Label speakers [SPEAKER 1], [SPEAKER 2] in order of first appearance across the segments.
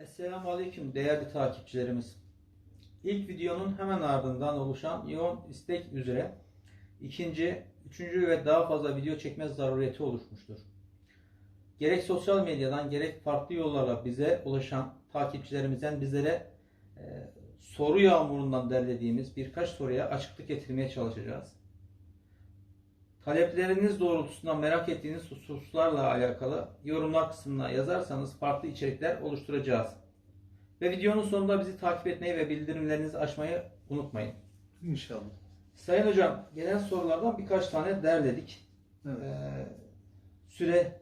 [SPEAKER 1] Esselamu Aleyküm değerli takipçilerimiz. İlk videonun hemen ardından oluşan yoğun istek üzere ikinci, üçüncü ve daha fazla video çekme zaruriyeti oluşmuştur. Gerek sosyal medyadan gerek farklı yollarla bize ulaşan takipçilerimizden bizlere e, soru yağmurundan derlediğimiz birkaç soruya açıklık getirmeye çalışacağız. Talepleriniz doğrultusunda merak ettiğiniz hususlarla alakalı yorumlar kısmına yazarsanız farklı içerikler oluşturacağız. Ve videonun sonunda bizi takip etmeyi ve bildirimlerinizi açmayı unutmayın.
[SPEAKER 2] İnşallah.
[SPEAKER 1] Sayın Hocam, gelen sorulardan birkaç tane derledik.
[SPEAKER 2] Evet.
[SPEAKER 1] Ee, süre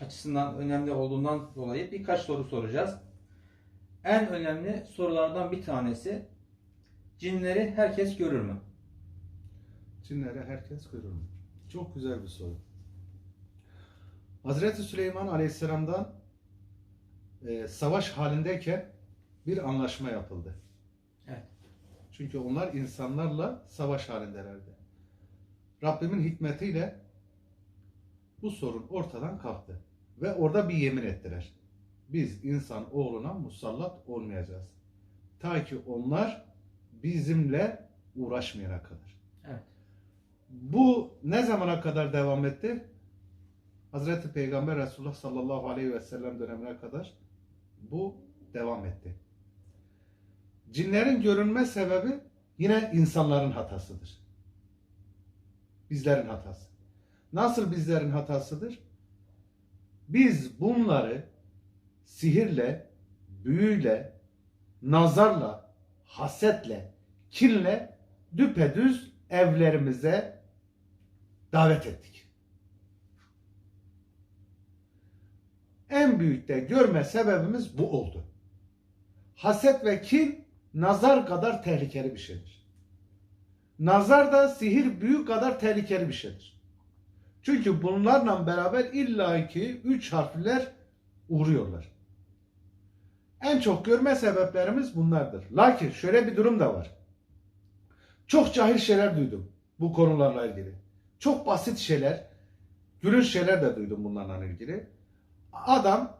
[SPEAKER 1] açısından önemli olduğundan dolayı birkaç soru soracağız. En önemli sorulardan bir tanesi, cinleri herkes görür mü?
[SPEAKER 2] Cinleri herkes görür mü? Çok güzel bir soru. Hazreti Süleyman Aleyhisselam'dan e, savaş halindeyken bir anlaşma yapıldı.
[SPEAKER 1] Evet.
[SPEAKER 2] Çünkü onlar insanlarla savaş halindelerdi. Rabbimin hikmetiyle bu sorun ortadan kalktı. Ve orada bir yemin ettiler. Biz insan oğluna musallat olmayacağız. Ta ki onlar bizimle uğraşmayana kadar. Bu ne zamana kadar devam etti? Hazreti Peygamber Resulullah sallallahu aleyhi ve sellem dönemine kadar bu devam etti. Cinlerin görünme sebebi yine insanların hatasıdır. Bizlerin hatası. Nasıl bizlerin hatasıdır? Biz bunları sihirle, büyüyle, nazarla, hasetle, kinle düpedüz evlerimize davet ettik. En büyük de görme sebebimiz bu oldu. Haset ve kin nazar kadar tehlikeli bir şeydir. Nazar da sihir büyü kadar tehlikeli bir şeydir. Çünkü bunlarla beraber illaki üç harfler uğruyorlar. En çok görme sebeplerimiz bunlardır. Lakin şöyle bir durum da var. Çok cahil şeyler duydum bu konularla ilgili. Çok basit şeyler, gülünç şeyler de duydum bunlarla ilgili. Adam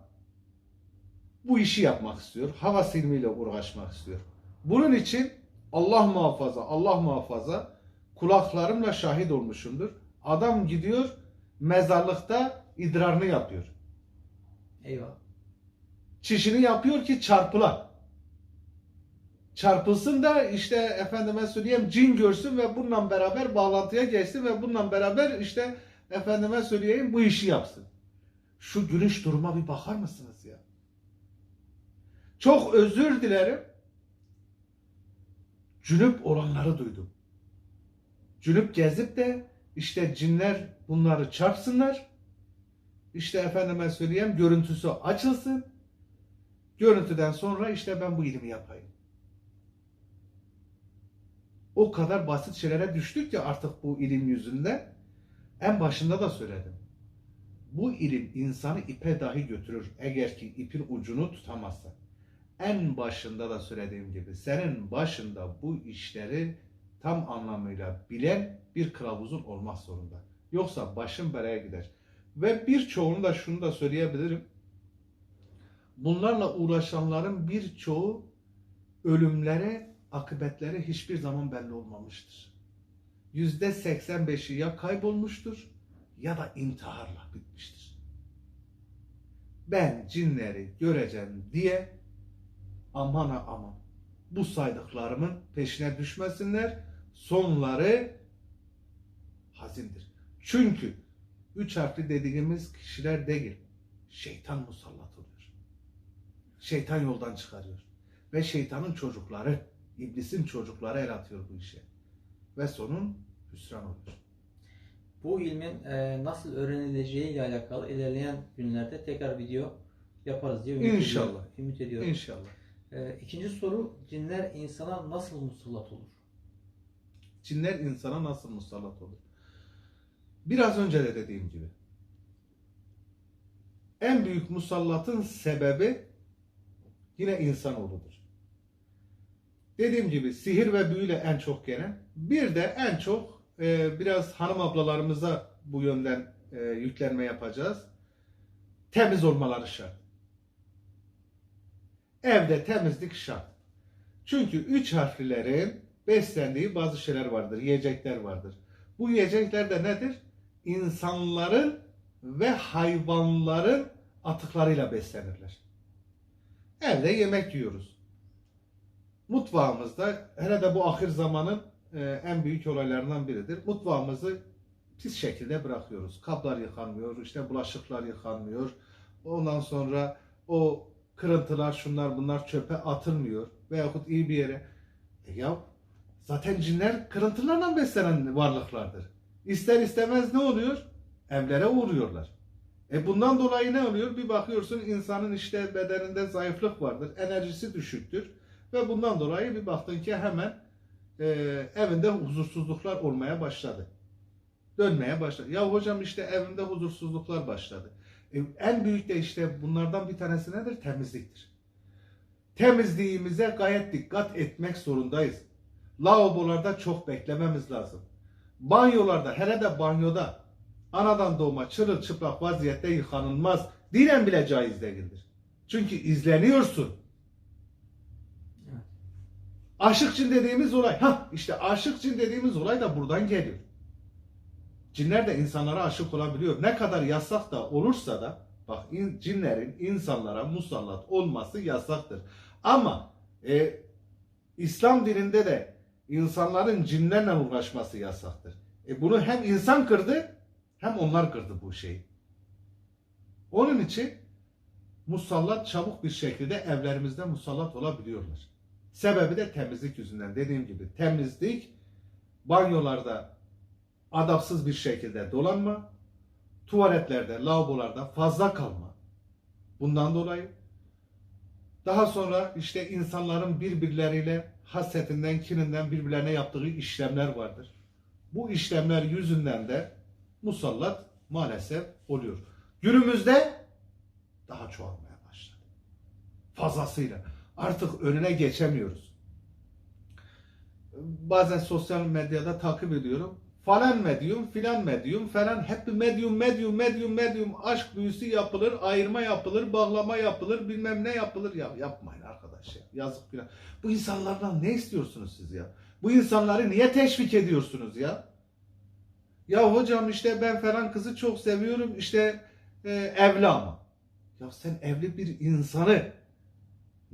[SPEAKER 2] bu işi yapmak istiyor. Hava silmiyle uğraşmak istiyor. Bunun için Allah muhafaza, Allah muhafaza kulaklarımla şahit olmuşumdur. Adam gidiyor mezarlıkta idrarını yapıyor.
[SPEAKER 1] Eyvah.
[SPEAKER 2] Çişini yapıyor ki çarpıla. Çarpılsın da işte efendime söyleyeyim cin görsün ve bununla beraber bağlantıya geçsin ve bununla beraber işte efendime söyleyeyim bu işi yapsın. Şu gülüş duruma bir bakar mısınız ya? Çok özür dilerim. Cünüp olanları duydum. Cünüp gezip de işte cinler bunları çarpsınlar. İşte efendime söyleyeyim görüntüsü açılsın. Görüntüden sonra işte ben bu ilmi yapayım. O kadar basit şeylere düştük ki artık bu ilim yüzünde. En başında da söyledim. Bu ilim insanı ipe dahi götürür. Eğer ki ipin ucunu tutamazsa. En başında da söylediğim gibi senin başında bu işleri tam anlamıyla bilen bir kılavuzun olmak zorunda. Yoksa başın belaya gider. Ve birçoğunu da şunu da söyleyebilirim. Bunlarla uğraşanların birçoğu ölümlere, akıbetleri hiçbir zaman belli olmamıştır. Yüzde 85'i ya kaybolmuştur ya da intiharla bitmiştir. Ben cinleri göreceğim diye aman aman bu saydıklarımın peşine düşmesinler. Sonları hazindir. Çünkü üç harfli dediğimiz kişiler değil. Şeytan musallat oluyor. Şeytan yoldan çıkarıyor. Ve şeytanın çocukları, iblisin çocukları el atıyor bu işe. Ve sonun hüsran oluyor.
[SPEAKER 1] Bu ilmin e, nasıl öğrenileceği ile alakalı ilerleyen günlerde tekrar video yaparız diye ümit
[SPEAKER 2] İnşallah.
[SPEAKER 1] ediyorum. Ümit ediyorum.
[SPEAKER 2] İnşallah.
[SPEAKER 1] E, ikinci soru, cinler insana nasıl musallat olur?
[SPEAKER 2] Cinler insana nasıl musallat olur? Biraz önce de dediğim gibi. En büyük musallatın sebebi yine insanoğludur. Dediğim gibi sihir ve büyüyle en çok gelen. Bir de en çok e, biraz hanım ablalarımıza bu yönden e, yüklenme yapacağız. Temiz olmaları şart. Evde temizlik şart. Çünkü üç harflilerin beslendiği bazı şeyler vardır, yiyecekler vardır. Bu yiyecekler de nedir? İnsanların ve hayvanların atıklarıyla beslenirler. Evde yemek yiyoruz. Mutfağımızda, hele de bu ahir zamanın e, en büyük olaylarından biridir. Mutfağımızı pis şekilde bırakıyoruz. Kaplar yıkanmıyor, işte bulaşıklar yıkanmıyor. Ondan sonra o kırıntılar, şunlar bunlar çöpe atılmıyor. Veyahut iyi bir yere. E ya zaten cinler kırıntılarla beslenen varlıklardır. İster istemez ne oluyor? Evlere uğruyorlar. E bundan dolayı ne oluyor? Bir bakıyorsun insanın işte bedeninde zayıflık vardır. Enerjisi düşüktür. Ve bundan dolayı bir baktın ki hemen e, evinde huzursuzluklar olmaya başladı. Dönmeye başladı. Ya hocam işte evimde huzursuzluklar başladı. E, en büyük de işte bunlardan bir tanesi nedir? Temizliktir. Temizliğimize gayet dikkat etmek zorundayız. Lavabolarda çok beklememiz lazım. Banyolarda, hele de banyoda anadan doğma çırılçıplak vaziyette yıkanılmaz. Dinen bile caiz değildir. Çünkü izleniyorsun. Aşık cin dediğimiz olay, ha işte aşık cin dediğimiz olay da buradan geliyor. Cinler de insanlara aşık olabiliyor. Ne kadar yasak da olursa da bak in- cinlerin insanlara musallat olması yasaktır. Ama e, İslam dininde de insanların cinlerle uğraşması yasaktır. E, bunu hem insan kırdı hem onlar kırdı bu şeyi. Onun için musallat çabuk bir şekilde evlerimizde musallat olabiliyorlar. Sebebi de temizlik yüzünden. Dediğim gibi temizlik banyolarda adapsız bir şekilde dolanma, tuvaletlerde, lavabolarda fazla kalma. Bundan dolayı daha sonra işte insanların birbirleriyle hasetinden, kininden birbirlerine yaptığı işlemler vardır. Bu işlemler yüzünden de musallat maalesef oluyor. Günümüzde daha çoğalmaya başladı. Fazlasıyla. Artık önüne geçemiyoruz. Bazen sosyal medyada takip ediyorum. Falan medyum, filan medyum, falan hep medyum, medyum, medyum, medyum, aşk büyüsü yapılır, ayırma yapılır, bağlama yapılır, bilmem ne yapılır. Ya yapmayın arkadaş ya. Yazık filan. Bu insanlardan ne istiyorsunuz siz ya? Bu insanları niye teşvik ediyorsunuz ya? Ya hocam işte ben falan kızı çok seviyorum işte e, evli ama. Ya sen evli bir insanı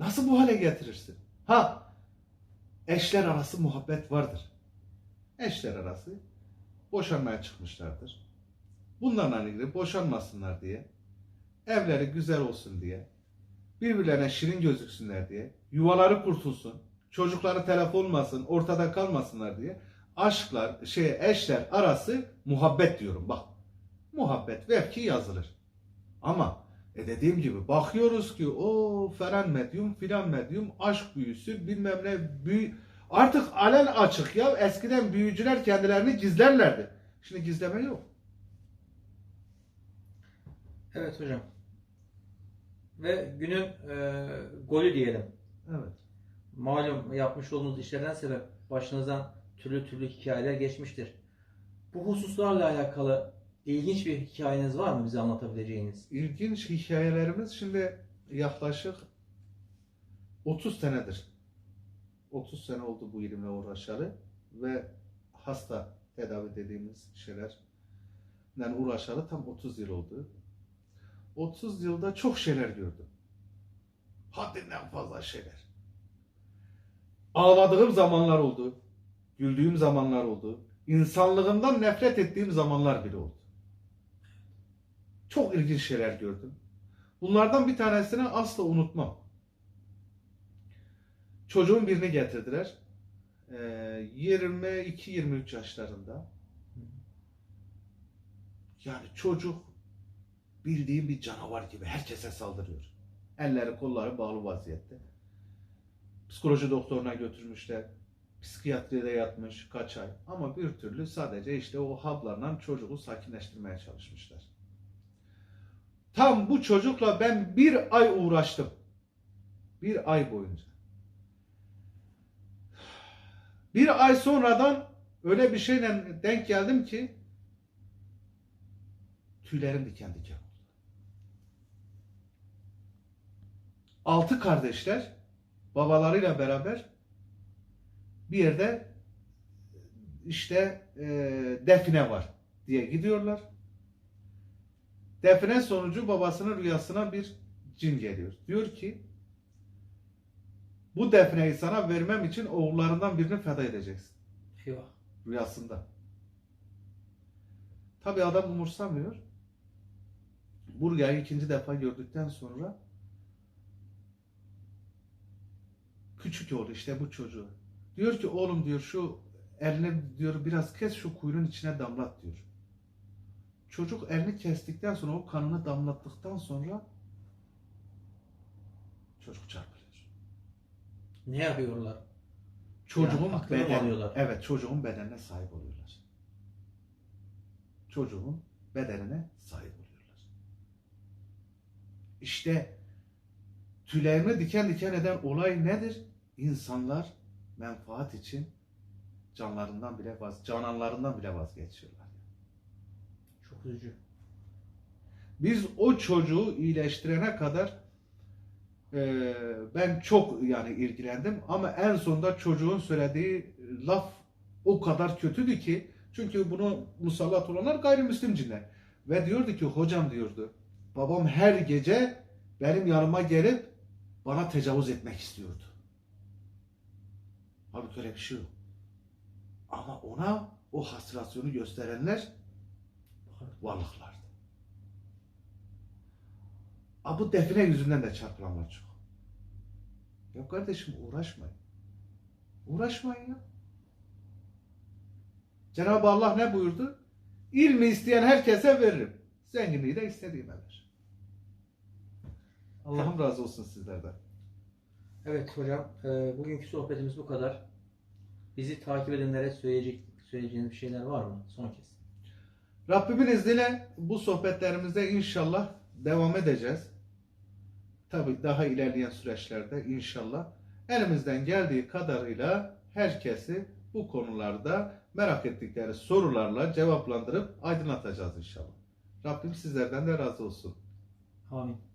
[SPEAKER 2] nasıl bu hale getirirsin? Ha eşler arası muhabbet vardır. Eşler arası boşanmaya çıkmışlardır. Bunlarla ilgili boşanmasınlar diye, evleri güzel olsun diye, birbirlerine şirin gözüksünler diye, yuvaları kurtulsun, çocukları telef olmasın, ortada kalmasınlar diye aşklar, şey eşler arası muhabbet diyorum bak. Muhabbet ver ki yazılır. Ama e dediğim gibi bakıyoruz ki o falan medyum filan medyum aşk büyüsü bilmem ne büyü artık alen açık ya eskiden büyücüler kendilerini gizlerlerdi. Şimdi gizleme yok.
[SPEAKER 1] Evet hocam. Ve günün e, golü diyelim.
[SPEAKER 2] Evet.
[SPEAKER 1] Malum yapmış olduğunuz işlerden sebep başınızdan türlü türlü hikayeler geçmiştir. Bu hususlarla alakalı ilginç bir hikayeniz var mı bize anlatabileceğiniz?
[SPEAKER 2] İlginç hikayelerimiz şimdi yaklaşık 30 senedir. 30 sene oldu bu ilimle uğraşalı ve hasta tedavi dediğimiz şeylerle uğraşalı tam 30 yıl oldu. 30 yılda çok şeyler gördüm. Haddinden fazla şeyler. Ağladığım zamanlar oldu. Güldüğüm zamanlar oldu. İnsanlığımdan nefret ettiğim zamanlar bile oldu. Çok ilginç şeyler gördüm. Bunlardan bir tanesini asla unutmam. Çocuğun birini getirdiler. Ee, 22-23 yaşlarında. Yani çocuk bildiğim bir canavar gibi herkese saldırıyor. Elleri kolları bağlı vaziyette. Psikoloji doktoruna götürmüşler. Psikiyatride yatmış kaç ay. Ama bir türlü sadece işte o haplarla çocuğu sakinleştirmeye çalışmışlar. Tam bu çocukla ben bir ay uğraştım. Bir ay boyunca. Bir ay sonradan öyle bir şeyle denk geldim ki tüylerim diken diken oldu. altı kardeşler babalarıyla beraber bir yerde işte e, define var diye gidiyorlar. Define sonucu babasının rüyasına bir cin geliyor. Diyor ki bu defneyi sana vermem için oğullarından birini feda edeceksin.
[SPEAKER 1] Eyvah.
[SPEAKER 2] Rüyasında. Tabi adam umursamıyor. Bu rüyayı ikinci defa gördükten sonra küçük oğlu işte bu çocuğu. Diyor ki oğlum diyor şu elini diyor biraz kes şu kuyunun içine damlat diyor. Çocuk elini kestikten sonra o kanını damlattıktan sonra çocuk çarpılıyor.
[SPEAKER 1] Ne yapıyorlar?
[SPEAKER 2] Çocuğun
[SPEAKER 1] Yani
[SPEAKER 2] beden,
[SPEAKER 1] alıyorlar?
[SPEAKER 2] evet çocuğun bedenine sahip oluyorlar. Çocuğun bedenine sahip oluyorlar. İşte tüylerimi diken diken eden olay nedir? İnsanlar menfaat için canlarından bile vaz, cananlarından bile vazgeçiyorlar.
[SPEAKER 1] Üzücü.
[SPEAKER 2] Biz o çocuğu iyileştirene kadar e, ben çok yani ilgilendim ama en sonunda çocuğun söylediği laf o kadar kötüydü ki çünkü bunu musallat olanlar gayrimüslim cinler ve diyordu ki hocam diyordu babam her gece benim yanıma gelip bana tecavüz etmek istiyordu. Halbuki öyle bir şey yok. Ama ona o hasılasyonu gösterenler varlıklardı. A bu define yüzünden de çarpılanlar çok. Ya kardeşim uğraşmayın. Uğraşmayın ya. Cenab-ı Allah ne buyurdu? İlmi isteyen herkese veririm. Zenginliği de istediğime ver. Allah'ım razı olsun sizlerden.
[SPEAKER 1] Evet hocam, e, bugünkü sohbetimiz bu kadar. Bizi takip edenlere söyleyecek söyleyeceğiniz bir şeyler var mı? Son kez.
[SPEAKER 2] Rabbimin izniyle bu sohbetlerimize inşallah devam edeceğiz. Tabi daha ilerleyen süreçlerde inşallah elimizden geldiği kadarıyla herkesi bu konularda merak ettikleri sorularla cevaplandırıp aydınlatacağız inşallah. Rabbim sizlerden de razı olsun.
[SPEAKER 1] Amin.